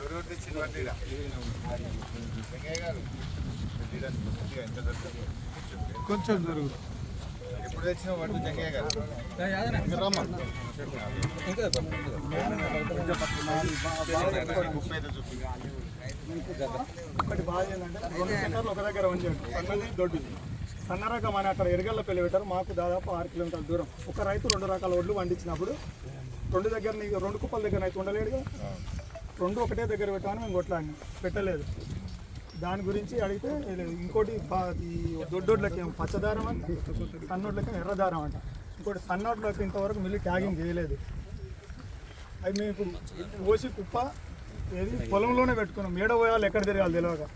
ఎవరెవరు తెచ్చిన వడ్డీరా వెంకయ్య గారు వడ్డీరా కొద్దిగా ఎంత దొరుకుతుంది? కొంచెం జరుగు. ఎప్పుడు తెచ్చిన వడ్డీ వెంకయ్య గారు? ముప్పై ఐదు చూపి ఒకటి బాగా ఏంటంటే రెండు సెంటర్లు ఒక దగ్గర ఉంచండి. సన్నది దొడ్డుది. సన్న రకం అని అక్కడ ఎరగల్ల పెళ్ళి పెట్టారు. మాకు దాదాపు ఆరు కిలోమీటర్ల దూరం. ఒక రైతు రెండు రకాల ఒడ్లు పండించినప్పుడు రెండు దగ్గర రెండు కుప్పల దగ్గర అయితే ఉండలేడుగా? రెండు ఒకటే దగ్గర పెట్టామని మేము కొట్లాడినాం. పెట్టలేదు. దాని గురించి అడిగితే ఇంకోటి బా- ఈ దొడ్డోడ్లకి ఏమో పచ్చదారం అంట సన్నోడ్లకి ఎర్రదారం అంట. ఇంకోటి సన్నోడ్లకి ఇంతవరకు మిల్లి ట్యాగింగ్ చేయలేదు. అవి మేము పోసి కుప్ప ఏది పొలంలోనే పెట్టుకున్నాం. మేడ పోయాలి ఎక్కడ తిరగాలి తెలియక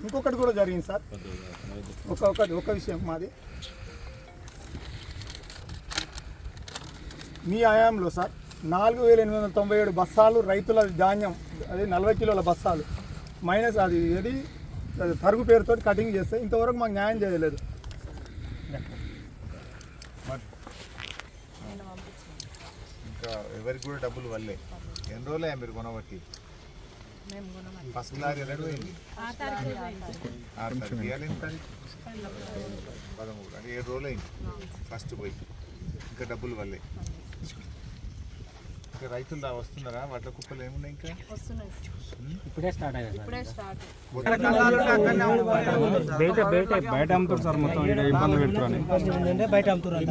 ఇంకొకటి కూడా జరిగింది సార్. ఒక ఒకటి ఒక విషయం మాది. మీ ఆయాంలో సార్ నాలుగు వేల ఎనిమిది వందల తొంభై ఏడు బస్సాలు రైతుల ధాన్యం అదే నలభై కిలోల బస్సాలు. మైనస్ అది ఏది? అది తరుగు పేరుతో కటింగ్ చేస్తే ఇంతవరకు మాకు న్యాయం చేయలేదు. ఇంకా ఎవరికి కూడా డబ్బులు వల్లే ఎన్ని రోజులే మీరు కొనబట్టి? ఫస్ట్ లారీ రెండు పదమూడు. అంటే ఏడు రోజులు అయింది ఫస్ట్ పోయి. ఇంకా డబ్బులు వల్లే ఇంకా రైతులు వస్తున్నారా? ఏమున్నాయి ఇంకా? ఇప్పుడే స్టార్ట్ ఇప్పుడే స్టార్ట్. బయట బయట బయట అమ్ముతారు సార్ మొత్తం ఇబ్బంది బయట అమ్ముతున్నారు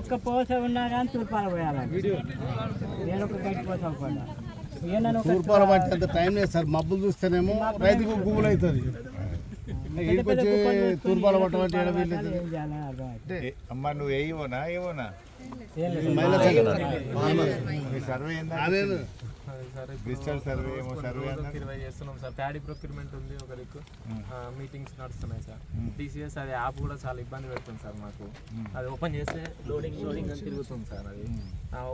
ఒక్క పోస ఉన్నా కానీ తూర్పాల పోయాలి. నేను ఒక గట్టి పోస తూర్పాల పట్టి అంత టైం లేదు సార్. మబ్బులు చూస్తేనేమో రైతుకు గుబులు అవుతుంది తూర్పాల పట్టం అంటే అమ్మా నువ్వు ఏవోనా ఏవోనా సర్వే డిజిటల్ సర్వే ఏమో సర్వే అన్నారు ఇరవై చేస్తున్నాం సార్. ప్యాడీ ప్రొక్యూర్మెంట్ ఉంది ఒక దిక్కు మీటింగ్స్ నడుస్తున్నాయి సార్. టీసీఎస్ అది యాప్ కూడా చాలా ఇబ్బంది పెడుతుంది సార్ మాకు. అది ఓపెన్ చేస్తే లోడింగ్ లోడింగ్ అని తిరుగుతుంది సార్ అది.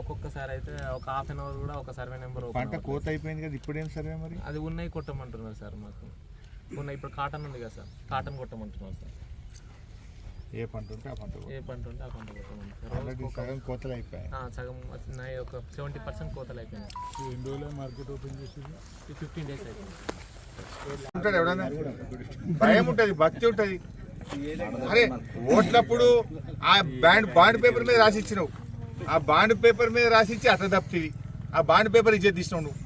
ఒక్కొక్కసారి అయితే ఒక హాఫ్ అన్ అవర్ కూడా ఒక సర్వే నెంబర్ పంట కోత అయిపోయింది కదా ఇప్పుడేం సర్వే మరి? అది ఉన్నాయి కొట్టమంటున్నారు సార్ మాకు. ఉన్నాయి ఇప్పుడు కాటన్ ఉంది కదా సార్. కాటన్ కొట్టమంటున్నారు సార్. ఏ పంట ఉంటే ఆ పంట ఏ పంట ఉంటే ఆ పంట కొట్టమంటారు ఆల్రెడీ సగం కోతలు అయిపోయాయి. సగం వచ్చినాయి ఒక సెవెంటీ పర్సెంట్ కోతలు అయిపోయినాయి ఎన్ని రోజులు మార్కెట్ ఓపెన్ చేసి ఫిఫ్టీన్ డేస్ అయిపోయింది. ఉంటాడు ఎవడన్నా భయం ఉంటుంది భక్తి ఉంటుంది. అరే ఓట్లప్పుడు ఆ బాండ్ బాండ్ పేపర్ మీద రాసి ఇచ్చినావు ఆ బాండ్ పేపర్ మీద రాసి ఇచ్చి అట్లా తప్పివి ఆ బాండ్ పేపర్ ఇచ్చేది తీసినావు నువ్వు.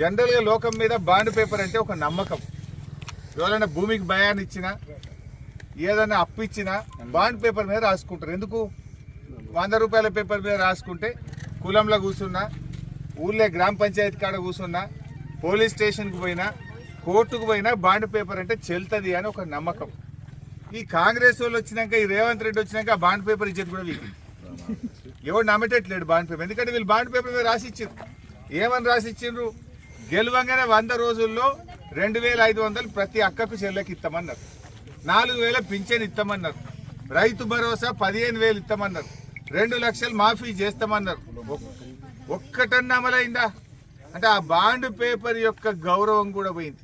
జనరల్గా లోకం మీద బాండ్ పేపర్ అంటే ఒక నమ్మకం. ఎవరైనా భూమికి భయాన్ని ఇచ్చినా ఏదైనా అప్పు ఇచ్చినా బాండ్ పేపర్ మీద రాసుకుంటారు. ఎందుకు? వంద రూపాయల పేపర్ మీద రాసుకుంటే కులంలో కూర్చున్నా ఊళ్ళో గ్రామ పంచాయతీ కాడ కూర్చున్నా పోలీస్ స్టేషన్కి పోయినా కోర్టుకు పోయినా బాండ్ పేపర్ అంటే చెల్తుంది అని ఒక నమ్మకం. ఈ కాంగ్రెస్ వాళ్ళు వచ్చినాక ఈ రేవంత్ రెడ్డి వచ్చినాక బాండ్ పేపర్ ఇచ్చేది కూడా వీకి ఎవడు నమ్మటట్లేడు బాండ్ పేపర్. ఎందుకంటే వీళ్ళు బాండ్ పేపర్ మీద రాసి ఇచ్చారు ఏమని రాసి ఇచ్చిండ్రు గెలవంగానే వంద రోజుల్లో రెండు వేల ఐదు వందలు ప్రతి అక్కకు చెల్లెకి ఇస్తామన్నారు. నాలుగు వేల పింఛన్ ఇస్తామన్నారు. రైతు భరోసా పదిహేను వేలు ఇస్తామన్నారు. రెండు లక్షలు మాఫీ చేస్తామన్నారు. ఒక్కటన్న ఒక్కటన్నా అమలైందా? అంటే ఆ బాండ్ పేపర్ యొక్క గౌరవం కూడా పోయింది.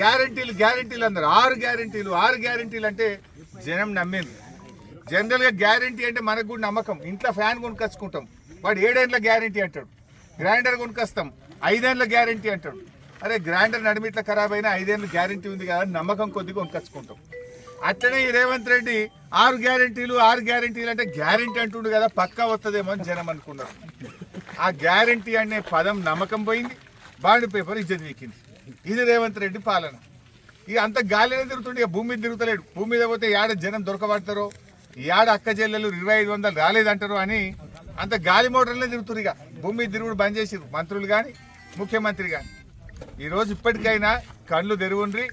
గ్యారంటీలు గ్యారంటీలు అన్నారు. ఆరు గ్యారంటీలు ఆరు గ్యారంటీలు అంటే జనం నమ్మింది. జనరల్గా గ్యారంటీ అంటే మనకు కూడా నమ్మకం. ఇంట్లో ఫ్యాన్ కొనుకొచ్చుకుంటాం. వాడు ఏడేళ్ళ గ్యారంటీ అంటాడు. గ్రైండర్ కొనుకొస్తాం. ఐదేళ్ళ గ్యారంటీ అంటాడు. అరే గ్రైండర్ నడిమిట్ల ఖరాబ్ అయినా ఐదేళ్ళు గ్యారంటీ ఉంది కదా నమ్మకం కొద్దిగా వంకచ్చుకుంటాం. అట్లనే ఈ రేవంత్ రెడ్డి ఆరు గ్యారంటీలు ఆరు గ్యారంటీలు అంటే గ్యారంటీ అంటుండు కదా పక్కా వస్తుందేమో అని జనం అనుకున్నారు. ఆ గ్యారంటీ అనే పదం నమ్మకం పోయింది బాండ్ పేపర్ ఇజ్జత్ వీకింది. ఇది రేవంత్ రెడ్డి పాలన. ఇక అంత గాలినే తిరుగుతుండే ఇక భూమి మీద తిరుగుతలేడు. భూమి మీద పోతే ఏడ జనం దొరకబడతారో ఏడ అక్క చెల్లెలు ఇరవై ఐదు వందలు రాలేదంటారు అని అంత గాలి మోటార్లే తిరుగుతున్నారు ఇక. భూమి తిరుగుడు బంద్ చేసిరు మంత్రులు కానీ ముఖ్యమంత్రి కానీ ఈరోజు ఇప్పటికైనా కళ్ళు తెరువుండ్రి.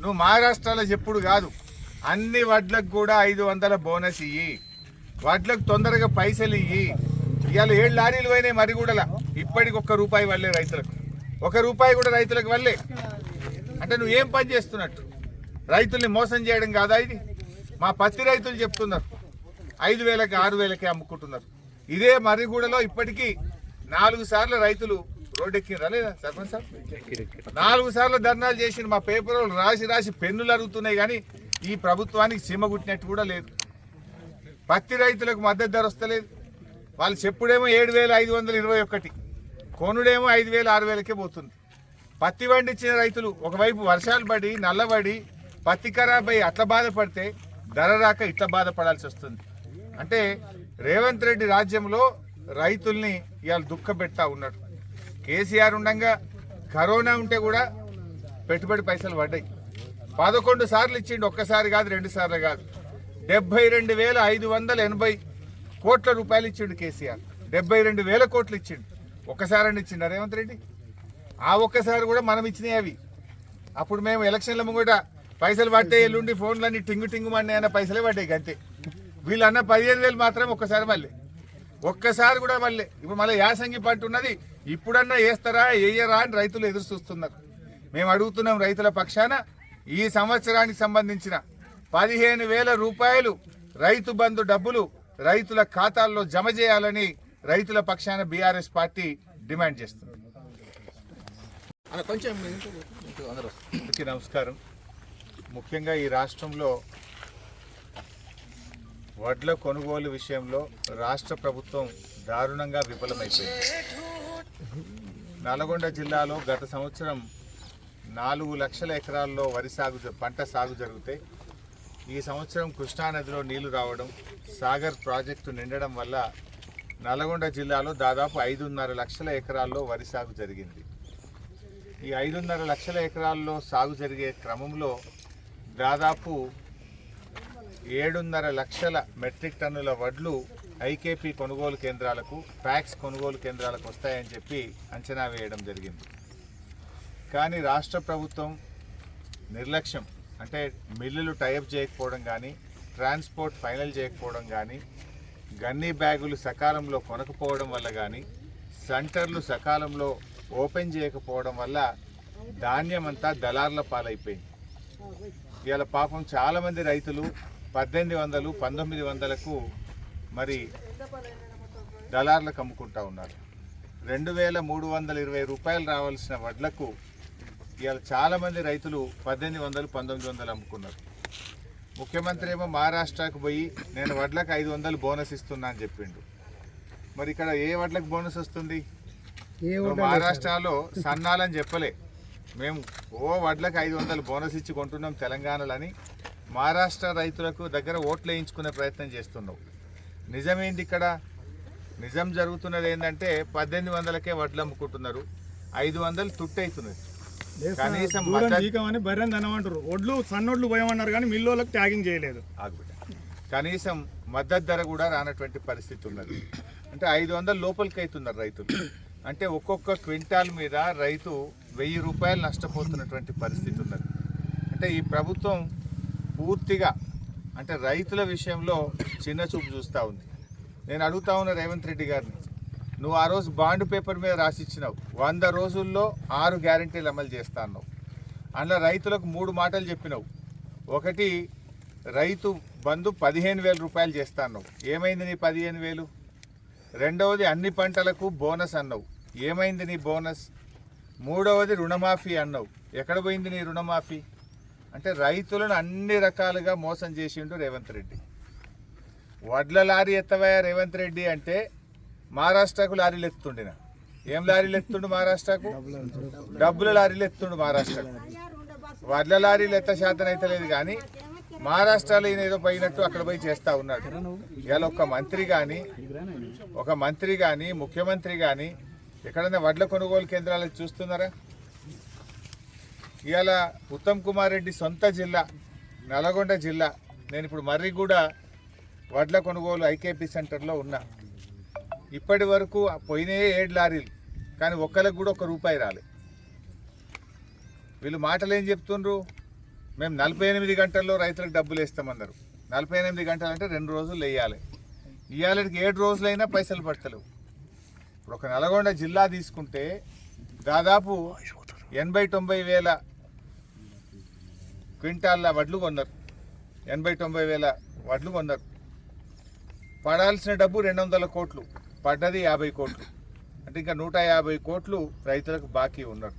నువ్వు మహారాష్ట్రలో చెప్పుడు కాదు. అన్ని వడ్లకు కూడా ఐదు వందల బోనస్ ఇయ్యి. వడ్లకు తొందరగా పైసలు ఇయ్యి. ఇవాళ ఏడు లారీలు పోయినాయి మరి కూడా ఇప్పటికి ఒక్క రూపాయి వల్లే రైతులకు. ఒక రూపాయి కూడా రైతులకు వల్లే అంటే నువ్వు ఏం పని చేస్తున్నట్టు? రైతుల్ని మోసం చేయడం కాదా ఇది? మా పత్తి రైతులు చెప్తున్నారు. ఐదు వేలకి ఆరు వేలకి అమ్ముకుంటున్నారు. ఇదే మర్రిగూడలో ఇప్పటికీ నాలుగు సార్లు రైతులు రోడ్డెక్కినరా లేదా సర్పంచ్ సార్ నాలుగు సార్లు ధర్నాలు చేసిన మా పేపర్ వాళ్ళు రాసి రాసి పెన్నులు అరుగుతున్నాయి కానీ ఈ ప్రభుత్వానికి సీమ గుట్టినట్టు కూడా లేదు. పత్తి రైతులకు మద్దతు ధర వస్తలేదు. వాళ్ళు చెప్పుడేమో ఏడు వేల ఐదు వందల ఇరవై ఒకటి. కొనుడేమో ఐదు వేలు ఆరు వేలకే పోతుంది. పత్తి పండించిన రైతులు ఒకవైపు వర్షాలు పడి నల్లబడి పత్తి ఖరాబ్ అయ్యి అట్లా బాధపడితే ధర రాక ఇట్లా బాధపడాల్సి వస్తుంది. అంటే రేవంత్ రెడ్డి రాజ్యంలో రైతుల్ని ఇవాళ దుఃఖపెడతా ఉన్నాడు. కేసీఆర్ ఉండగా కరోనా ఉంటే కూడా పెట్టుబడి పైసలు పడ్డాయి. పదకొండు సార్లు ఇచ్చిండు ఒక్కసారి కాదు రెండు సార్లు కాదు. డెబ్బై రెండు వేల ఐదు వందల ఎనభై కోట్ల రూపాయలు ఇచ్చిండు కేసీఆర్. డెబ్బై రెండు వేల కోట్లు ఇచ్చిండు. ఒక్కసారండి ఇచ్చిండు రేవంత్ రెడ్డి? ఆ ఒక్కసారి కూడా మనం ఇచ్చినాయి అవి. అప్పుడు మేము ఎలక్షన్ల ముంగట పైసలు పడ్డాయి ఎల్లుండి ఫోన్లన్నీ టింగు టింగు మన్నీ అన్న పైసలే పడ్డాయి అంతే వీళ్ళు అన్న పదిహేను వేలు మాత్రం ఒక్కసారి మళ్ళీ. ఒక్కసారి కూడా మళ్ళీ ఇప్పుడు మళ్ళీ యాసంగి పంట ఉన్నది ఇప్పుడన్నా వేస్తారా వేయరా అని రైతులు ఎదురు చూస్తున్నారు. మేము అడుగుతున్నాం రైతుల పక్షాన ఈ సంవత్సరానికి సంబంధించిన పదిహేను వేల రూపాయలు రైతు బంధు డబ్బులు రైతుల ఖాతాల్లో జమ చేయాలని రైతుల పక్షాన బీఆర్ఎస్ పార్టీ డిమాండ్ చేస్తుంది. నమస్కారం. ముఖ్యంగా ఈ రాష్ట్రంలో వడ్ల కొనుగోలు విషయంలో రాష్ట్ర ప్రభుత్వం దారుణంగా విఫలమైపోయింది. నల్గొండ జిల్లాలో గత సంవత్సరం నాలుగు లక్షల ఎకరాల్లో వరి సాగు పంట సాగు జరిగితే ఈ సంవత్సరం కృష్ణానదిలో నీళ్ళు రావడం సాగర్ ప్రాజెక్టు నిండడం వల్ల నల్గొండ జిల్లాలో దాదాపు ఐదున్నర లక్షల ఎకరాల్లో వరి సాగు జరిగింది. ఈ ఐదున్నర లక్షల ఎకరాల్లో సాగు జరిగే క్రమంలో దాదాపు ఏడున్నర లక్షల మెట్రిక్ టన్నుల వడ్లు ఐకేపీ కొనుగోలు కేంద్రాలకు ప్యాక్స్ కొనుగోలు కేంద్రాలకు వస్తాయని చెప్పి అంచనా వేయడం జరిగింది. కానీ రాష్ట్ర ప్రభుత్వం నిర్లక్ష్యం అంటే మిల్లులు టైప్ చేయకపోవడం కానీ ట్రాన్స్పోర్ట్ ఫైనల్ చేయకపోవడం కానీ గన్నీ బ్యాగులు సకాలంలో కొనకపోవడం వల్ల కానీ సెంటర్లు సకాలంలో ఓపెన్ చేయకపోవడం వల్ల ధాన్యం అంతా దళార్ల పాలైపోయింది. ఇవాళ పాపం చాలామంది రైతులు పద్దెనిమిది వందలు పంతొమ్మిది వందలకు మరి దళార్లకు అమ్ముకుంటా ఉన్నారు. రెండు వేల మూడు వందల ఇరవై రూపాయలు రావాల్సిన వడ్లకు ఇవాళ చాలామంది రైతులు పద్దెనిమిది వందలు పంతొమ్మిది వందలు అమ్ముకున్నారు. ముఖ్యమంత్రి ఏమో మహారాష్ట్రకు పోయి నేను వడ్లకు ఐదు వందలు బోనస్ ఇస్తున్నా అని చెప్పిండు. మరి ఇక్కడ ఏ వడ్లకు బోనస్ వస్తుంది? మహారాష్ట్రలో సన్నాలని చెప్పలే. మేము ఓ వడ్లకు ఐదు వందలు బోనస్ ఇచ్చి కొంటున్నాం తెలంగాణలని. మహారాష్ట్ర రైతులకు దగ్గర ఓట్లు వేయించుకునే ప్రయత్నం చేస్తున్నావు. నిజమేంది ఇక్కడ? నిజం జరుగుతున్నది ఏంటంటే పద్దెనిమిది వందలకే వడ్లు అమ్ముకుంటున్నారు. ఐదు వందలు తుట్టవుతున్నది కనీసం సన్నొడ్లు పోయమన్నారు కానీ మిల్లోలకు ట్యాగింగ్ చేయలేదు. కనీసం మద్దతు ధర కూడా రానటువంటి పరిస్థితి ఉన్నది. అంటే ఐదు వందల లోపలికి అవుతున్నారు రైతులు. అంటే ఒక్కొక్క క్వింటాల్ మీద రైతు వెయ్యి రూపాయలు నష్టపోతున్నటువంటి పరిస్థితి ఉన్నది. అంటే ఈ ప్రభుత్వం పూర్తిగా అంటే రైతుల విషయంలో చిన్న చూపు చూస్తూ ఉంది. నేను అడుగుతా ఉన్న రేవంత్ రెడ్డి గారిని నువ్వు ఆ రోజు బాండ్ పేపర్ మీద రాసిచ్చినావు. వంద రోజుల్లో ఆరు గ్యారంటీలు అమలు చేస్తా అన్నావు. అందులో రైతులకు మూడు మాటలు చెప్పినావు. ఒకటి రైతు బంధు పదిహేను వేల రూపాయలు చేస్తా అన్నావు. ఏమైంది నీ పదిహేను వేలు? రెండవది అన్ని పంటలకు బోనస్ అన్నావు. ఏమైంది నీ బోనస్? మూడవది రుణమాఫీ అన్నావు. ఎక్కడ పోయింది నీ రుణమాఫీ? అంటే రైతులను అన్ని రకాలుగా మోసం చేసిండు రేవంత్ రెడ్డి. వడ్ల లారీ ఎత్తవయ్యా రేవంత్ రెడ్డి అంటే మహారాష్ట్రకు లారీలు ఎత్తుండిన ఏం లారీలు ఎత్తుండు మహారాష్ట్రకు? డబ్బుల లారీలు ఎత్తుండు మహారాష్ట్రకు. వడ్ల లారీలు ఎత్త శాతం అయితే లేదు కానీ మహారాష్ట్రలో ఈయన ఏదో పోయినట్టు అక్కడ పోయి చేస్తా ఉన్నాడు. ఇవాళ ఒక మంత్రి కానీ ఒక మంత్రి కానీ ముఖ్యమంత్రి కానీ ఎక్కడైనా వడ్ల కొనుగోలు కేంద్రాలు చూస్తున్నారా? ఇవాళ ఉత్తమ్ కుమార్ రెడ్డి సొంత జిల్లా నల్గొండ జిల్లా. నేను ఇప్పుడు మర్రిగూడ వడ్ల కొనుగోలు ఐకేపీ సెంటర్లో ఉన్నా. ఇప్పటి వరకు పోయినాయే ఏడు లారీలు కానీ ఒక్కరికి కూడా ఒక రూపాయి రాలే. వీళ్ళు మాటలు ఏం చెప్తుండ్రు? మేము నలభై ఎనిమిది గంటల్లో రైతులకు డబ్బులు వేస్తామన్నారు. నలభై ఎనిమిది గంటలు అంటే రెండు రోజులు వేయాలి ఇవాళకి ఏడు రోజులైనా పైసలు పడతలేవు. ఇప్పుడు ఒక నల్గొండ జిల్లా తీసుకుంటే దాదాపు ఎనభై తొంభై వేల క్వింటాల్ల వడ్లు కొన్నారు. ఎనభై తొంభై వేల వడ్లు కొన్నారు. పడాల్సిన డబ్బు రెండు వందల కోట్లు పడ్డది యాభై కోట్లు. అంటే ఇంకా నూట యాభై కోట్లు రైతులకు బాకీ ఉన్నారు.